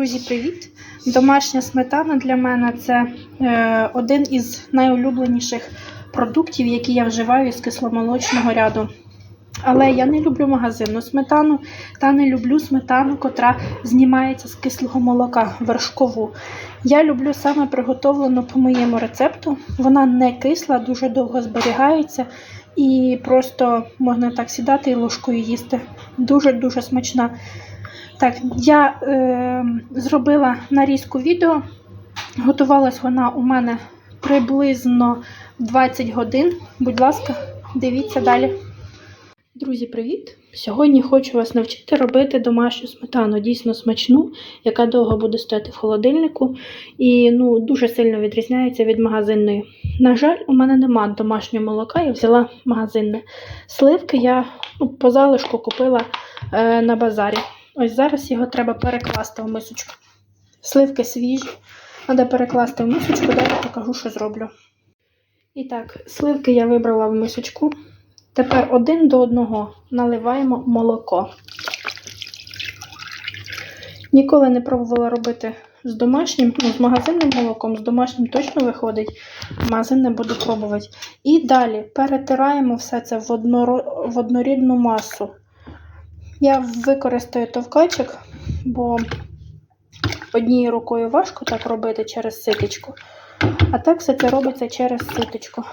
Друзі, привіт! Домашня сметана для мене це е, один із найулюбленіших продуктів, які я вживаю з кисломолочного ряду. Але я не люблю магазинну сметану та не люблю сметану, котра знімається з кислого молока вершкову. Я люблю саме приготовлену по моєму рецепту. Вона не кисла, дуже довго зберігається і просто можна так сідати і ложкою їсти. Дуже-дуже смачна. Так, я е, зробила нарізку відео. Готувалась вона у мене приблизно 20 годин. Будь ласка, дивіться далі. Друзі, привіт! Сьогодні хочу вас навчити робити домашню сметану, дійсно смачну, яка довго буде стояти в холодильнику і ну, дуже сильно відрізняється від магазинної. На жаль, у мене нема домашнього молока, я взяла магазинне. Сливки я ну, по залишку купила е, на базарі. Ось зараз його треба перекласти в мисочку. Сливки свіжі, треба перекласти в мисочку, далі покажу, що зроблю. І так, сливки я вибрала в мисочку. Тепер один до одного наливаємо молоко. Ніколи не пробувала робити з домашнім, ну, з магазинним молоком, з домашнім точно виходить. Магазинне буду пробувати. І далі перетираємо все це в, одноро... в однорідну масу. Я використаю товкачик, бо однією рукою важко так робити через ситочку. А так все це робиться через ситочку.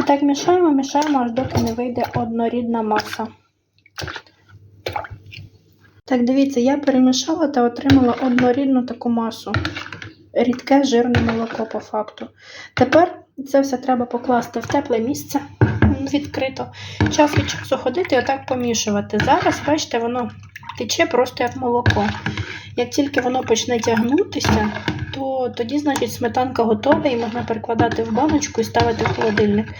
І так мішаємо, мішаємо, аж доки не вийде однорідна маса. Так, дивіться, я перемішала та отримала однорідну таку масу. Рідке жирне молоко по факту. Тепер це все треба покласти в тепле місце відкрито. Час від часу ходити і отак помішувати. Зараз, бачите, воно тече просто як молоко. Як тільки воно почне тягнутися, то тоді, значить, сметанка готова і можна перекладати в баночку і ставити в холодильник.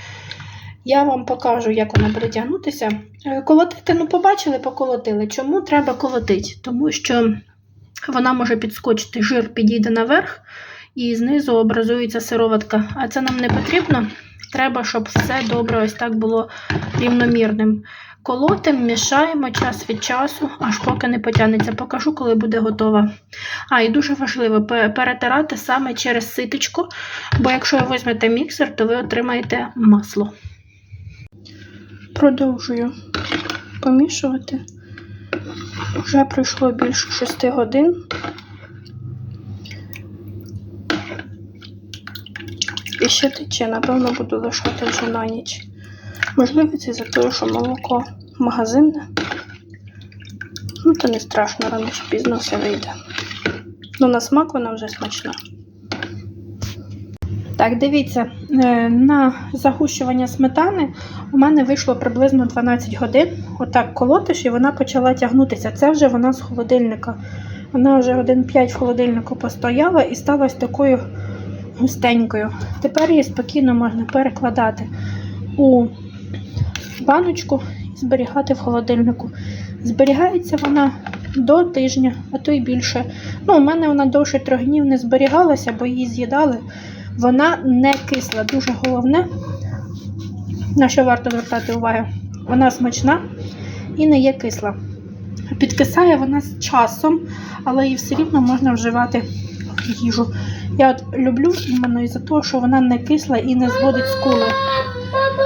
Я вам покажу, як вона буде тягнутися. Е, Колотити, ну, побачили, поколотили. Чому треба колотити? Тому що вона може підскочити, жир підійде наверх і знизу образується сироватка. А це нам не потрібно. Треба, щоб все добре ось так було рівномірним. Колотим, мішаємо час від часу, аж поки не потягнеться. Покажу, коли буде готова. А, і дуже важливо перетирати саме через ситочку, бо якщо ви візьмете міксер, то ви отримаєте масло. Продовжую помішувати. Вже пройшло більше 6 годин. І ще тече, напевно, буду лишати вже на ніч. Можливо, це за те, що молоко магазинне. Ну, то не страшно, рано чи пізно все вийде. Ну, на смак вона вже смачна. Так, дивіться, е, на загущування сметани у мене вийшло приблизно 12 годин. Отак колотиш, і вона почала тягнутися. Це вже вона з холодильника. Вона вже годин 5 в холодильнику постояла і стала такою густенькою. Тепер її спокійно можна перекладати у баночку і зберігати в холодильнику. Зберігається вона до тижня, а то й більше. Ну, У мене вона довше трьох днів не зберігалася, бо її з'їдали. Вона не кисла. Дуже головне, на що варто звертати увагу, вона смачна і не є кисла. Підкисає вона з часом, але її все рівно можна вживати в їжу. Я от люблю іменно із-за того, що вона не кисла і не зводить скули.